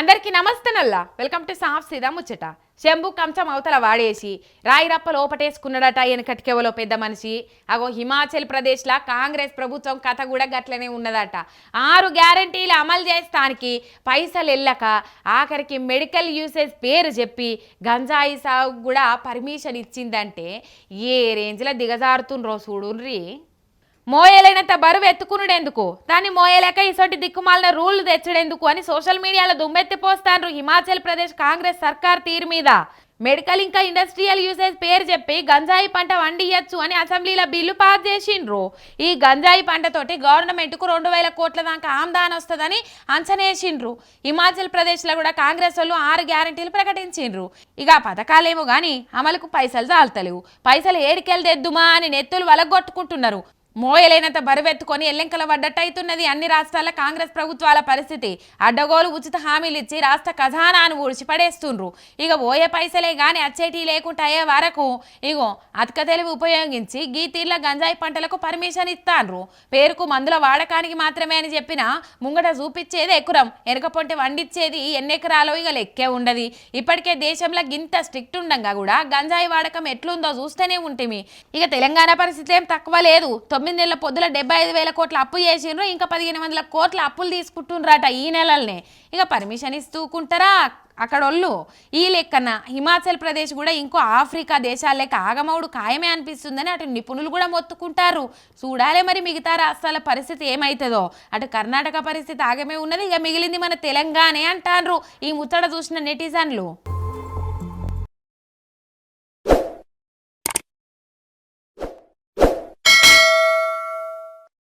అందరికీ నమస్తేనల్లా. Welcome to సాఫ్ సీదా ముచ్చట. శంభు కంచం అవతల వాడేసి రాయిరప్ప లోపటేసుకున్నాడట వెనకటికెవలో పెద్ద మనిషి. అగో హిమాచల్ ప్రదేశ్లా కాంగ్రెస్ ప్రభుత్వం కథ కూడా గట్లనే ఉన్నదట. ఆరు గ్యారంటీలు అమలు చేస్తానికి పైసలు వెళ్ళక ఆఖరికి మెడికల్ యూసేజ్ పేరు చెప్పి గంజాయి సాగు కూడా పర్మిషన్ ఇచ్చిందంటే ఏ రేంజ్లో దిగజారుతుండ్రో చూడుండ్రి? మోయలేనంత బరువు ఎత్తుకునుడెందుకు? దాన్ని మోయలేక ఇసొంటి దిక్కుమాలిన రూల్ తెచ్చడెందుకు అని సోషల్ మీడియాలో దుమ్మెత్తిపోస్తాన్రు హిమాచల్ ప్రదేశ్ కాంగ్రెస్ సర్కార్ తీరు మీద. మెడికల్ ఇంకా ఇండస్ట్రియల్ యూసేజ్ పేరు చెప్పి గంజాయి పంట వండియచ్చు అని అసెంబ్లీలో బిల్లు పాస్ చేసిండ్రు. ఈ గంజాయి పంటతోటి గవర్నమెంట్కు రెండు వేల కోట్ల దాకా ఆమ్దాన్ వస్తుందని అంచనేసిండ్రు. హిమాచల్ ప్రదేశ్లో కూడా కాంగ్రెస్ వాళ్ళు ఆరు గ్యారంటీలు ప్రకటించిండ్రు. ఇక పథకాలేమో కానీ అమలుకు పైసలు చాలతలేవు పైసలు ఏడికెళ్ళి తెద్దుమా అని నెత్తులు వలగొట్టుకుంటున్నారు. మోయలేనంత బరువెత్తుకొని ఎల్లెంకల పడ్డట్టు అన్ని రాష్ట్రాల కాంగ్రెస్ ప్రభుత్వాల పరిస్థితి. అడ్డగోలు ఉచిత హామీలు ఇచ్చి రాష్ట్ర ఖజానాను ఊడ్చి పడేస్తుండ్రు ఇక పోయే పైసలే గాని అచ్చేటి లేకుండా అయ్యే వరకు ఇగో అతక తెలివి ఉపయోగించి గీతీర్ల గంజాయి పంటలకు పర్మిషన్ ఇస్తాండ్రు. పేరుకు మందుల వాడకానికి మాత్రమే అని చెప్పిన ముంగట చూపించేది ఎకురం. వెనకపోతే వండిచ్చేది ఎన్నెకరాలో ఇక లెక్కే ఉండదు. ఇప్పటికే దేశంలో గింత స్ట్రిక్ట్ ఉండంగా కూడా గంజాయి వాడకం ఎట్లుందో చూస్తేనే ఉంటిమి. ఇక తెలంగాణ పరిస్థితి ఏం తక్కువ లేదు. తొమ్మిది నెలల పొద్దుల డెబ్బై ఐదు వేల కోట్ల అప్పు చేసిండ్రు. ఇంకా పదిహేను వందల కోట్ల అప్పులు తీసుకుంటుండ్రట ఈ నెలలనే. ఇక పర్మిషన్ ఇస్తూకుంటారా అక్కడోళ్ళు? ఈ లెక్కన హిమాచల్ ప్రదేశ్ కూడా ఇంకో ఆఫ్రికా దేశాల లెక్క ఆగమౌడు ఖాయమే అనిపిస్తుందని అటు నిపుణులు కూడా మొత్తుకుంటారు. చూడాలి మరి మిగతా రాష్ట్రాల పరిస్థితి ఏమవుతుందో అటు కర్ణాటక పరిస్థితి ఆగమే ఉన్నది. ఇక మిగిలింది మన తెలంగాణే అంటారు ఈ ముచ్చట చూసిన నెటిజన్లు.